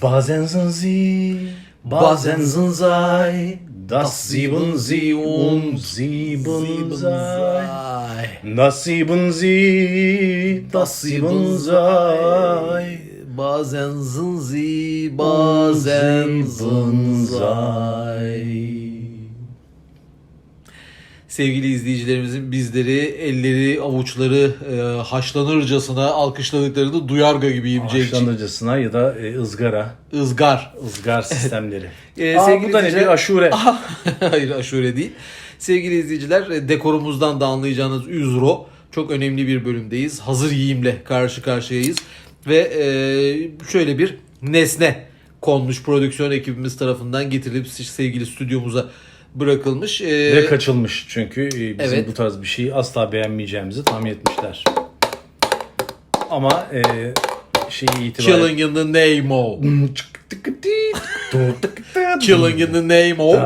Bazen sie, bazen sei, das sieben sie und sieben sei. Das sieben sie, das sieben sei. Bazen zınzi, bazen zınzay. Sevgili izleyicilerimizin bizleri elleri avuçları e, haşlanırcasına alkışladıklarını duyarga gibiyim Cenk'ciğim. Haşlanırcasına ya da e, ızgara, Izgar. ızgar sistemleri. Ee, Aa, sevgili bu da ne bir aşure. Hayır aşure değil. Sevgili izleyiciler e, dekorumuzdan da anlayacağınız üzro çok önemli bir bölümdeyiz. Hazır yiyimle karşı karşıyayız. Ve e, şöyle bir nesne konmuş prodüksiyon ekibimiz tarafından getirilip sevgili stüdyomuza bırakılmış. E, Ve kaçılmış çünkü e, bizim Evet. bu tarz bir şeyi asla beğenmeyeceğimizi tahmin etmişler. Ama e, şeyi itibariyle... Killing in the name of. Killing in the name of.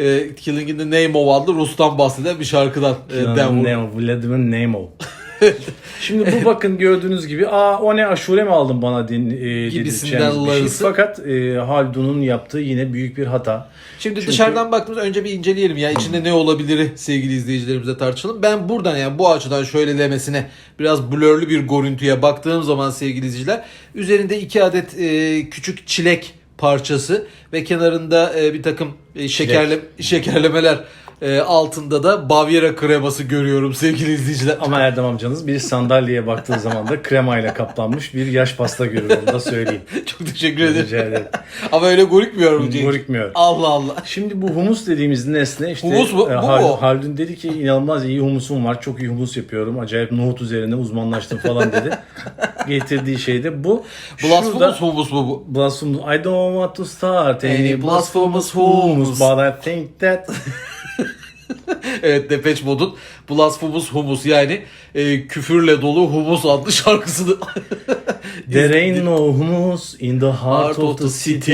E, Killing in the name of adlı Rus'tan bahseden bir şarkıdan. E, ben vurdum. Nemo, Vladimir Nemo. Şimdi bu bakın gördüğünüz gibi aa o ne aşure mi aldın bana din, e, Gibisinden bir şey. larısı. Fakat e, Haldun'un yaptığı yine büyük bir hata. Şimdi Çünkü- dışarıdan baktığımızda önce bir inceleyelim ya içinde ne olabilir sevgili izleyicilerimize tartışalım. Ben buradan yani bu açıdan şöyle demesine biraz blurlu bir görüntüye baktığım zaman sevgili izleyiciler üzerinde iki adet e, küçük çilek parçası ve kenarında e, bir takım e, şekerle şekerlemeler e, altında da Bavyera kreması görüyorum sevgili izleyiciler. Ama Erdem amcanız bir sandalyeye baktığı zaman da kremayla kaplanmış bir yaş pasta görür onu da söyleyeyim. Çok teşekkür ederim. Rica ederim. Ama öyle Cenk? Görükmüyor. Allah Allah. Şimdi bu humus dediğimiz nesne işte Humus mu? e, Bu mu? Haldun dedi ki inanılmaz iyi humusum var. Çok iyi humus yapıyorum. Acayip nohut üzerine uzmanlaştım falan dedi. Getirdiği şey de bu. Blasphemous humus mu bu? Blasphemous. I don't want to start any, Any blasphemous humus. but I think that Evet Depeche Mode'un Blasphemous Humus yani e, küfürle dolu humus adlı şarkısını there ain't no humus in the heart, of the city.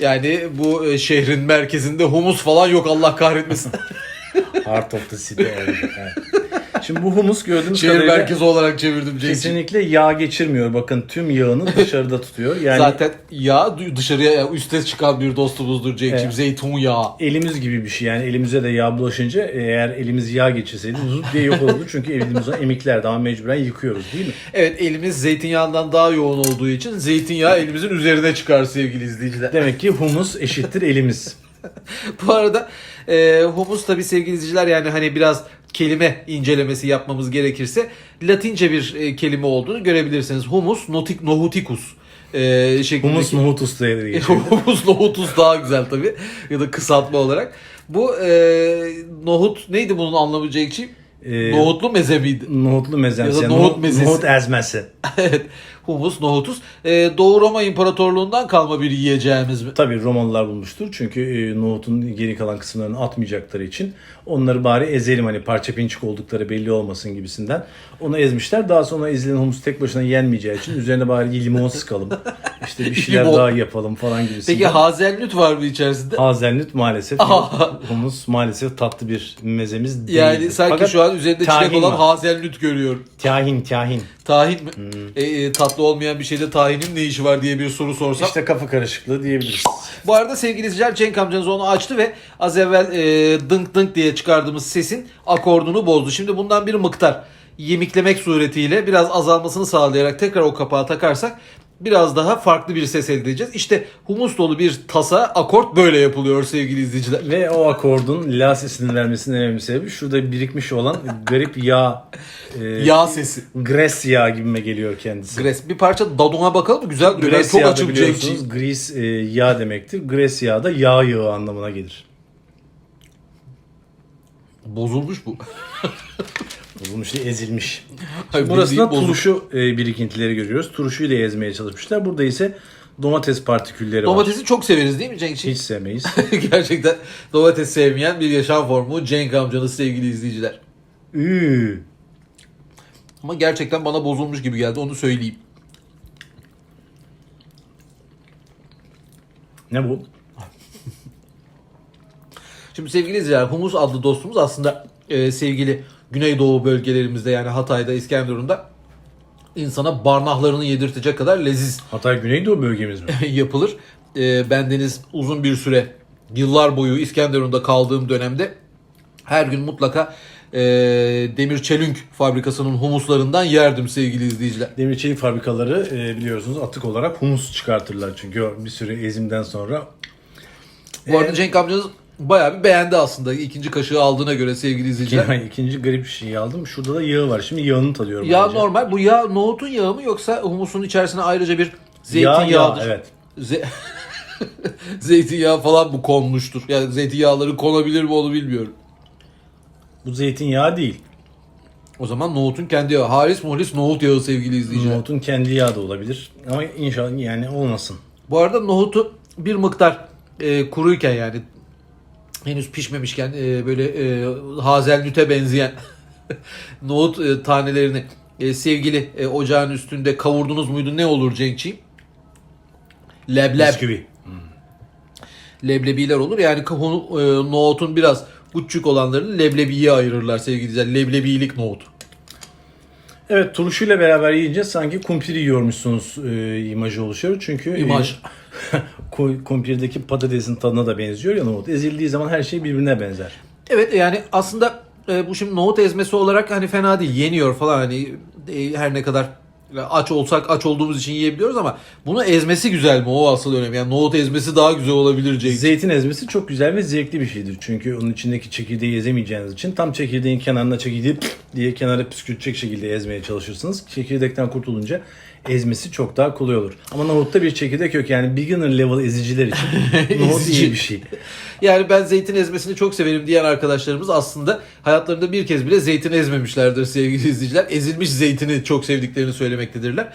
Yani bu e, şehrin merkezinde humus falan yok Allah kahretmesin. Heart of the city. Şimdi bu humus gördüğünüz Şehir kadarıyla merkezi olarak çevirdim Cenk'ciğim. kesinlikle yağ geçirmiyor. Bakın tüm yağını dışarıda tutuyor. Yani Zaten yağ dışarıya yani üste çıkan bir dostumuzdur Cenk'ciğim. Evet. Zeytinyağı. elimiz gibi bir şey yani elimize de yağ bulaşınca eğer elimiz yağ geçirseydi zut diye yok olurdu çünkü elimiz emiklerdi ama mecburen yıkıyoruz değil mi? Evet elimiz zeytinyağından daha yoğun olduğu için zeytinyağı elimizin üzerine çıkar sevgili izleyiciler. Demek ki humus eşittir elimiz. Bu arada e, humus tabi sevgili izleyiciler yani hani biraz kelime incelemesi yapmamız gerekirse Latince bir e, kelime olduğunu görebilirsiniz. Humus notik nohuticus e, şeklindeki. Humus nohutus diye geçiyor. Humus nohutus daha güzel tabi ya da kısaltma olarak. Bu e, nohut neydi bunun anlamı Cenk'ciğim? Ee, Nohutlu meze miydi? Nohutlu mezemsi. Ya da nohut, mezesi. nohut ezmesi. evet. Humus nohutus. E, Doğu Roma İmparatorluğundan kalma bir yiyeceğimiz mi? Tabii Romalılar bulmuştur çünkü e, nohutun geri kalan kısımlarını atmayacakları için onları bari ezelim hani parça pinçik oldukları belli olmasın gibisinden. Onu ezmişler. Daha sonra ezilen humus tek başına yenmeyeceği için üzerine bari limon sıkalım. İşte bir şeyler Limon. daha yapalım falan gibisinden. Peki hazelnüt var mı içerisinde? Hazelnüt maalesef humus maalesef tatlı bir mezemiz değil. Yani sanki şu an üzerinde çilek olan var. hazelnüt görüyorum. Tahin tahin. Tahin mi? Hmm. E, e, tatlı olmayan bir şeyde tahinin ne işi var diye bir soru sorsam. İşte kafa karışıklığı diyebiliriz. Bu arada sevgili izleyiciler Cenk amcanız onu açtı ve az evvel e, dınk dınk diye çıkardığımız sesin akordunu bozdu. Şimdi bundan bir miktar yemiklemek suretiyle biraz azalmasını sağlayarak tekrar o kapağı takarsak biraz daha farklı bir ses elde edeceğiz. İşte humus dolu bir tasa akort böyle yapılıyor sevgili izleyiciler. Ve o akordun la sesini vermesinin en önemli sebebi şurada birikmiş olan garip yağ. E, Yağ sesi. Gres yağı gibime geliyor kendisi. Gres. Bir parça daduna bakalım? Güzel duruyor. Gres çok da açım biliyorsunuz gris e, yağ demektir. Gres yağı da yağ yağı anlamına gelir. Bozulmuş bu. Bozulmuş değil, ezilmiş. Hayır, burasında bildiğin bozuk. turşu e, birikintileri görüyoruz. Turşuyu da ezmeye çalışmışlar. Burada ise domates partikülleri var. Domatesi çok severiz değil mi Cenk'ciğim? Hiç sevmeyiz. Gerçekten domates sevmeyen bir yaşam formu Cenk amcanız sevgili izleyiciler. Üü. Ama gerçekten bana bozulmuş gibi geldi onu söyleyeyim. Ne bu? Şimdi sevgili izleyiciler Humus adlı dostumuz aslında e, sevgili Güneydoğu bölgelerimizde yani Hatay'da, İskenderun'da insana barnahlarını yedirtecek kadar leziz Hatay Güneydoğu bölgemiz mi? yapılır. Ee, bendeniz uzun bir süre yıllar boyu İskenderun'da kaldığım dönemde her gün mutlaka e, demir çelünk fabrikasının humuslarından yerdim sevgili izleyiciler. Demir çelik fabrikaları e, biliyorsunuz atık olarak humus çıkartırlar. Çünkü bir süre ezimden sonra Bu arada Cenk amcanız bayağı bir beğendi aslında ikinci kaşığı aldığına göre sevgili izleyiciler. Yani ikinci garip bir şey aldım. Şurada da yağı var. Şimdi yağını tadıyorum. Yağ ayrıca. normal. Bu yağ nohutun yağı mı yoksa humusun içerisine ayrıca bir Yağ, zeytinyağıdır? yağ, evet. Ze- Zeytinyağı falan bu konmuştur. Yani zeytinyağları konabilir mi onu bilmiyorum. Bu zeytinyağı değil. O zaman nohutun kendi yağı. Haris muhlis nohut yağı sevgili izleyiciler. Nohutun kendi yağı da olabilir. Ama inşallah yani olmasın. Bu arada nohutu bir miktar e, kuruyken yani henüz pişmemişken e, böyle e, hazelnüte benzeyen nohut e, tanelerini e, sevgili e, ocağın üstünde kavurdunuz muydu ne olur Cenkçiğim? Lebleb. Bisküvi. leblebiler olur. Yani kavun- e, nohutun biraz küçük olanlarını leblebiye ayırırlar sevgili izleyiciler. Leblebilik nohut. Evet turşuyla beraber yiyince sanki kumpir yiyormuşsunuz e, imajı oluşuyor. Çünkü e, İmaj. ku- kumpirdeki patatesin tadına da benziyor ya nohut. Ezildiği zaman her şey birbirine benzer. Evet yani aslında e, bu şimdi nohut ezmesi olarak hani fena değil. Yeniyor falan hani e, her ne kadar aç olsak aç olduğumuz için yiyebiliyoruz ama bunu ezmesi güzel mi? O asıl önemli. Yani nohut ezmesi daha güzel olabilir Cenk. Zeytin ezmesi çok güzel ve zevkli bir şeydir. Çünkü onun içindeki çekirdeği ezemeyeceğiniz için tam çekirdeğin kenarına çekirdeği diye kenara püskürtecek şekilde ezmeye çalışırsınız. Çekirdekten kurtulunca ezmesi çok daha kolay olur. Ama nohutta bir çekirdek yok. Yani beginner level eziciler için nohut iyi bir şey. Yani ben zeytin ezmesini çok severim diyen arkadaşlarımız aslında hayatlarında bir kez bile zeytin ezmemişlerdir sevgili izleyiciler. Ezilmiş zeytini çok sevdiklerini söylemektedirler.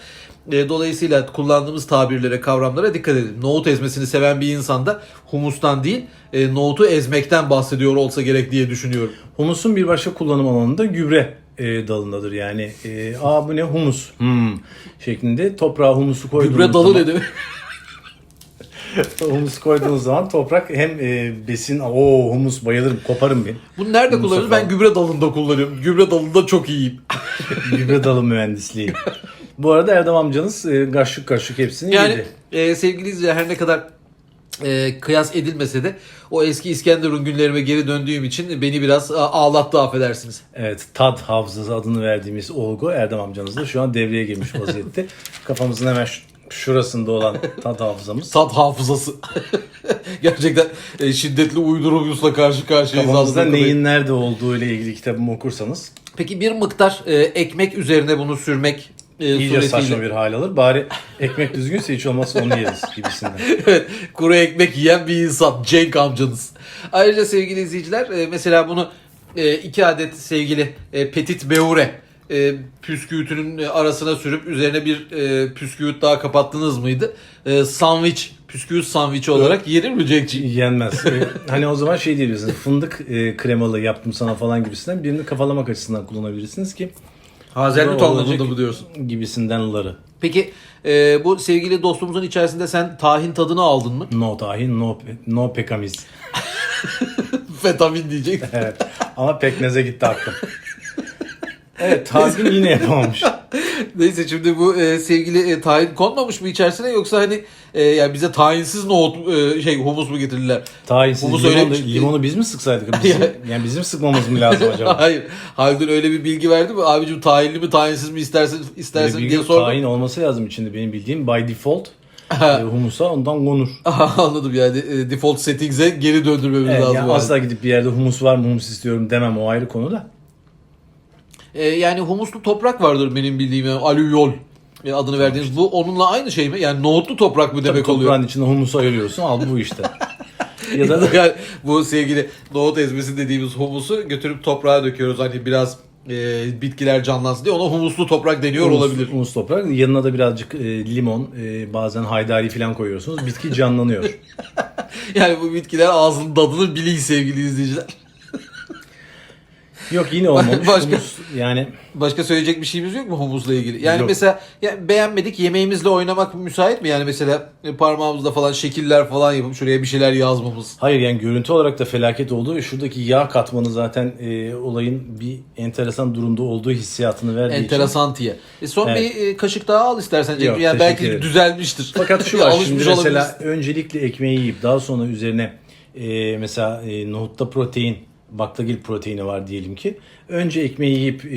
E, Dolayısıyla kullandığımız tabirlere, kavramlara dikkat edin. Nohut ezmesini seven bir insan da humustan değil, e, nohutu ezmekten bahsediyor olsa gerek diye düşünüyorum. Humusun bir başka kullanım alanında gübre e, dalındadır. Yani e, aa bu ne humus hmm, şeklinde toprağa humusu koyduğunuz Gübre dalı zaman, demek? humusu koyduğunuz zaman toprak hem e, besin o humus bayılırım koparım bir. Bunu nerede Humusa kullanıyoruz? Ben gübre dalında kullanıyorum. Gübre dalında çok iyiyim. gübre dalı mühendisliği. Bu arada Erdem amcanız e, kaşık kaşık hepsini Yani yedi. e, sevgili izleyiciler her ne kadar e, kıyas edilmese de o eski İskenderun günlerime geri döndüğüm için beni biraz ağlattı affedersiniz. Evet tad hafızası adını verdiğimiz olgu Erdem amcanız da şu an devreye girmiş vaziyette. Kafamızın hemen şurasında olan tad hafızamız. Tat hafızası. Gerçekten e, şiddetli uydurumuzla karşı karşıyayız. Kafamızda neyin nerede olduğu ile ilgili kitabımı okursanız Peki bir miktar e, ekmek üzerine bunu sürmek e, iyice suretiyle. saçma bir hal alır. Bari ekmek düzgünse hiç olmazsa onu yeriz gibisinden. evet, kuru ekmek yiyen bir insan. Cenk amcanız. Ayrıca sevgili izleyiciler e, mesela bunu e, iki adet sevgili e, petit beure e, püsküvütünün e, arasına sürüp üzerine bir e, püsküvüt daha kapattınız mıydı? E, sandviç, püsküvüt sandviçi olarak yenir mi Cenk'ciğim? Yenmez. Ee, hani o zaman şey diyebilirsiniz. Fındık e, kremalı yaptım sana falan gibisinden birini kafalamak açısından kullanabilirsiniz ki Hazelnut olacak mı diyorsun? Gibisinden ları. Peki e, bu sevgili dostumuzun içerisinde sen tahin tadını aldın mı? No tahin, no, no pekamiz. Fetamin diyecek. Evet. Ama pekmeze gitti aklım. Evet tahin yine yapamamış. Neyse şimdi bu e, sevgili e, tahin konmamış mı içerisine yoksa hani e, yani bize tahinsiz nohut e, şey humus mu getirdiler? Tahinsiz Humus limonu, öyle- limonu biz mi sıksaydık? Bizim, yani bizim sıkmamız mı lazım acaba? Hayır. Haldun öyle bir bilgi verdi mi? Abicim tahinli mi tahinsiz mi istersen istersen bir diye gün sordum. tahin olması lazım içinde benim bildiğim by default e, humusa ondan konur. Anladım yani e, default settings'e geri döndürmemiz Evet, lazım. yani yani. asla gidip bir yerde humus var mı humus istiyorum demem o ayrı konu da. E, yani humuslu toprak vardır benim bildiğim yani alüvyol e, adını verdiğiniz. Bu onunla aynı şey mi? Yani nohutlu toprak mı Tabii demek oluyor? toprağın içinde humusu ayırıyorsun al bu işte. ya da yani bu sevgili nohut ezmesi dediğimiz humusu götürüp toprağa döküyoruz. Hani biraz e, bitkiler canlansın diye ona humuslu toprak deniyor humus, olabilir. Humus toprak. Yanına da birazcık e, limon, e, bazen haydari falan koyuyorsunuz. Bitki canlanıyor. Yani bu bitkiler ağzının tadını bilin sevgili izleyiciler. Yok yine olmamış. Başka- Humus yani Başka söyleyecek bir şeyimiz yok mu humusla ilgili? Yani Yok. mesela ya beğenmedik yemeğimizle oynamak müsait mi? Yani mesela e, parmağımızla falan şekiller falan yapıp şuraya bir şeyler yazmamız. hayır yani görüntü olarak da felaket oldu. Şuradaki yağ katmanı zaten e, olayın bir enteresan durumda olduğu hissiyatını verdiği için. Enteresan diye. E son Evet. bir e, kaşık daha al istersen. Cenk. Yani belki ederim. düzelmiştir. Fakat şu var şimdi mesela öncelikle ekmeği yiyip daha sonra üzerine e, mesela e, nohutta protein, baklagil proteini var diyelim ki. Önce ekmeği yiyip e,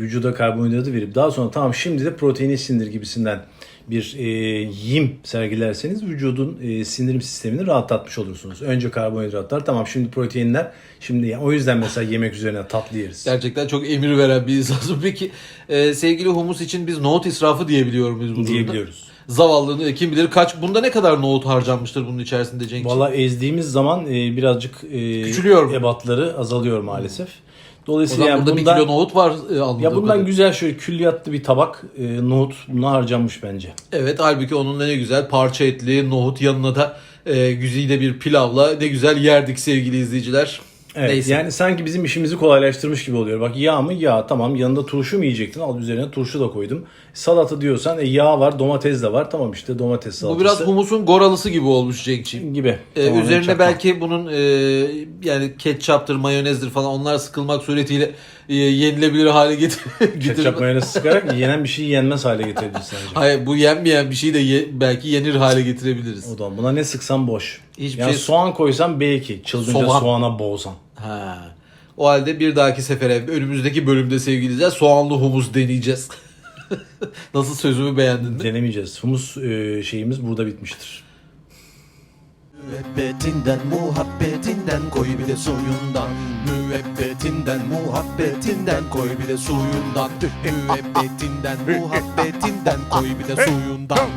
vücuda karbonhidratı verip daha sonra tamam şimdi de proteini sindir gibisinden bir e, yiyim sergilerseniz vücudun e, sindirim sistemini rahatlatmış olursunuz. Önce karbonhidratlar tamam şimdi proteinler şimdi yani o yüzden mesela yemek üzerine tatlı yeriz. Gerçekten çok emir veren bir insansın. Peki e, sevgili humus için biz nohut israfı diyebiliyor muyuz bu durumda? diyebiliyoruz. Zavallığını kim bilir kaç bunda ne kadar nohut harcanmıştır bunun içerisinde Cenk'ciğim? Valla ezdiğimiz zaman e, birazcık e, Küçülüyor ebatları azalıyor maalesef. O Dolayısıyla zaman yani burada bundan, bir kilo nohut var e, anladığım ya bundan kadarıyla. güzel şöyle külliyatlı bir tabak e, nohut buna harcanmış bence. Evet halbuki onun da ne güzel parça etli nohut yanına da e, güzide bir pilavla ne güzel yerdik sevgili izleyiciler. Evet, Neyse. Yani sanki bizim işimizi kolaylaştırmış gibi oluyor. Bak yağ mı? Yağ. Tamam yanında turşu mu yiyecektin? Al üzerine turşu da koydum. Salata diyorsan e, yağ var, domates de var. Tamam işte domates Bu salatası. biraz humusun goralısı gibi olmuş Cenk'ciğim. gibi. Ee, üzerine çakma. belki bunun e, yani ketçaptır, mayonezdir falan onlar sıkılmak suretiyle e, yenilebilir hale getir. ketçap mayonez sıkarak yenen bir şeyi yenmez hale getirebilirsin. Hayır bu yenmeyen bir şeyi de ye- belki yenir hale getirebiliriz. O da buna ne sıksan boş. Hiçbir yani şey- soğan koysan belki. Çılgınca Soğan. soğana boğsan. Ha. O halde bir dahaki sefere önümüzdeki bölümde sevgili soğanlı humus deneyeceğiz. Nasıl sözümü beğendin mi? Denemeyeceğiz. Humus e, şeyimiz burada bitmiştir. Müebbetinden muhabbetinden koy bir de suyundan Müebbetinden muhabbetinden koy bir de suyundan Müebbetinden muhabbetinden koy bir de suyundan